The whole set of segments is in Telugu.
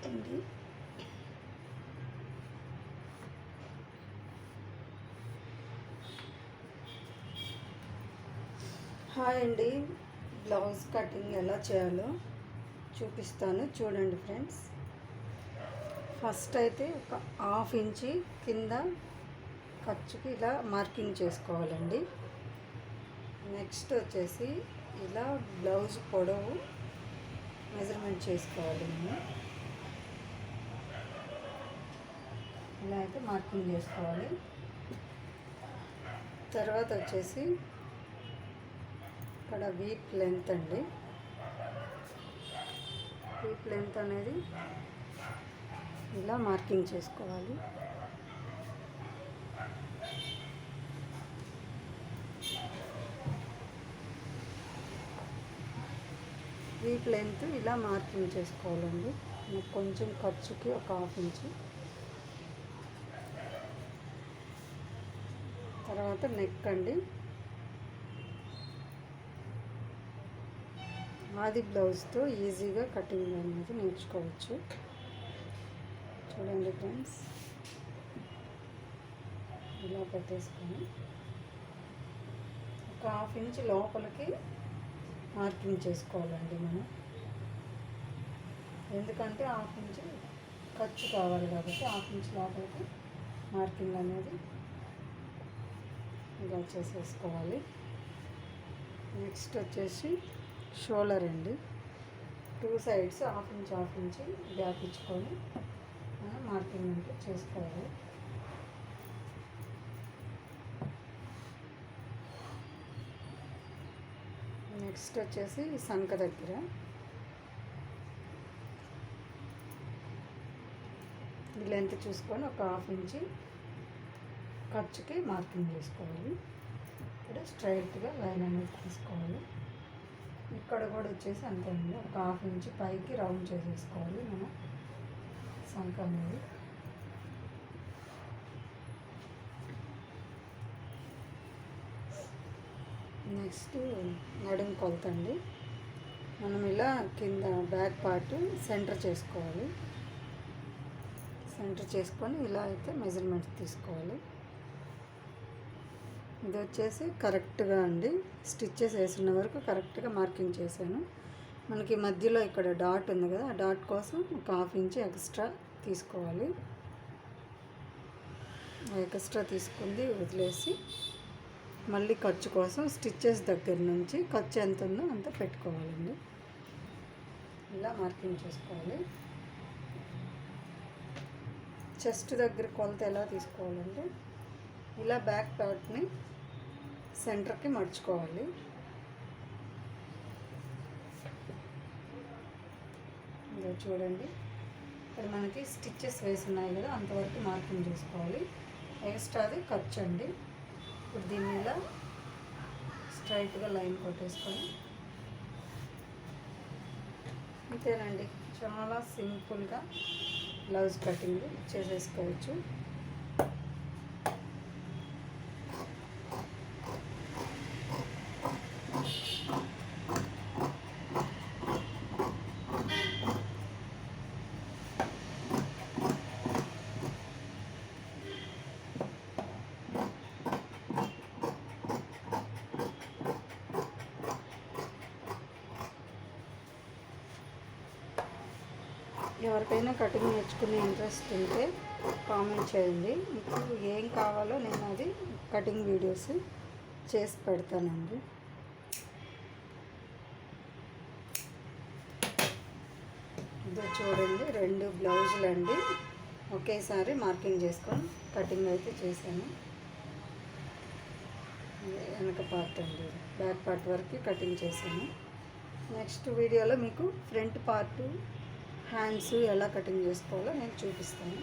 పడుతుంది హాయ్ అండి. బ్లౌజ్ కటింగ్ ఎలా చేయాలో చూపిస్తాను. చూడండి ఫ్రెండ్స్. ఫస్ట్ అయితే ఒక హాఫ్ ఇంచి కింద ఖర్చుకి ఇలా మార్కింగ్ చేసుకోవాలండి. నెక్స్ట్ వచ్చేసి ఇలా బ్లౌజ్ పొడవు మెజర్మెంట్ చేసుకోవాలి ఇలా అయితే మార్కింగ్ చేసుకోవాలి. తర్వాత వచ్చేసి ఇక్కడ వీప్ లెంత్ అండి. వీప్ లెంత్ అనేది ఇలా మార్కింగ్ చేసుకోవాలి. వీప్ లెంత్ ఇలా మార్కింగ్ చేసుకోవాలండి. కొంచెం ఖర్చుకి ఒక హాఫ్ ఇంచు. తర్వాత నెక్ అండి. ఆది బ్లౌజ్తో ఈజీగా కటింగ్ అనేది నేర్చుకోవచ్చు. చూడండి ఫ్రెండ్స్ ఇలా పెట్టేసుకొని ఒక హాఫ్ ఇంచ్ లోపలికి మార్కింగ్ చేసుకోవాలండి మనం. ఎందుకంటే హాఫ్ ఇంచ్ ఖర్చు కావాలి కాబట్టి హాఫ్ ఇంచ్ లోపలికి మార్కింగ్ అనేది ఇలా చేసేసుకోవాలి. నెక్స్ట్ వచ్చేసి షోల్డర్ అండి. Two sides half inch half inch gap ఇచ్చుకొని మార్కింగ్ అంటే చేసుకోవాలి. నెక్స్ట్ వచ్చేసి సంక దగ్గర. ఈ లెంత్ చూసుకొని ఒక హాఫ్ ఇంచి ఖర్చుకి మార్కింగ్ చేసుకోవాలి. ఇక్కడ స్ట్రైట్గా లైన్ అనేది తీసుకోవాలి. ఇక్కడ కూడా వచ్చేసి అంతేనండి ఒక హాఫ్ ఇంచ్ పైకి రౌండ్ చేసేసుకోవాలి మనం. సంక అనేది. నెక్స్ట్ నడుము కొలతండి మనం ఇలా కింద బ్యాక్ పార్ట్ సెంటర్ చేసుకోవాలి. సెంటర్ చేసుకొని ఇలా అయితే మెజర్మెంట్స్ తీసుకోవాలి. ఇది వచ్చేసి కరెక్ట్గా అండి. స్టిచ్చెస్ వేసిన వరకు కరెక్ట్గా మార్కింగ్ చేశాను. మనకి మధ్యలో ఇక్కడ డాట్ ఉంది కదా ఆ డాట్ కోసం ఒక హాఫ్ ఇంచ్ ఎక్స్ట్రా తీసుకోవాలి. ఎక్స్ట్రా తీసుకుంది వదిలేసి మళ్ళీ ఖర్చు కోసం స్టిచ్చెస్ దగ్గర నుంచి ఖర్చు ఎంత ఉందో అంత పెట్టుకోవాలండి. ఇలా మార్కింగ్ చేసుకోవాలి. చెస్ట్ దగ్గర కొలత ఎలా తీసుకోవాలంటే ఇలా బ్యాక్ పార్ట్ని సెంటర్కి మడుచుకోవాలి. ఇలా చూడండి. ఇక్కడ మనకి స్టిచ్చెస్ వేసి ఉన్నాయి కదా అంతవరకు మార్కింగ్ చేసుకోవాలి. ఎక్స్ట్రాది ఖర్చు అండి ఇప్పుడు దీన్ని ఇలా స్ట్రైట్గా లైన్ కొట్టేసుకొని. అంతేనండి. చాలా సింపుల్గా బ్లౌజ్ కటింగ్ చేసేసుకోవచ్చు. ఎవరికైనా కటింగ్ నేర్చుకునే ఇంట్రెస్ట్ ఉంటే కామెంట్ చేయండి. మీకు ఏం కావాలో నేను అది కటింగ్ వీడియోస్ చేసి పెడతానండి. ఇదో చూడండి రెండు బ్లౌజులు అండి ఒకేసారి మార్కింగ్ చేసుకొని కటింగ్ అయితే చేశాను. వెనక పార్ట్ అండి. బ్యాక్ పార్ట్ వరకు కటింగ్ చేశాను. నెక్స్ట్ వీడియోలో మీకు ఫ్రంట్ పార్ట్ హ్యాండ్స్ ఎలా కటింగ్ చేసుకోవాలో నేను చూపిస్తాను.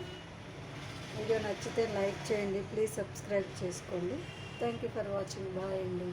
వీడియో నచ్చితే లైక్ చేయండి ప్లీజ్ సబ్స్క్రైబ్ చేసుకోండి. Thank you for watching. Bye అండి.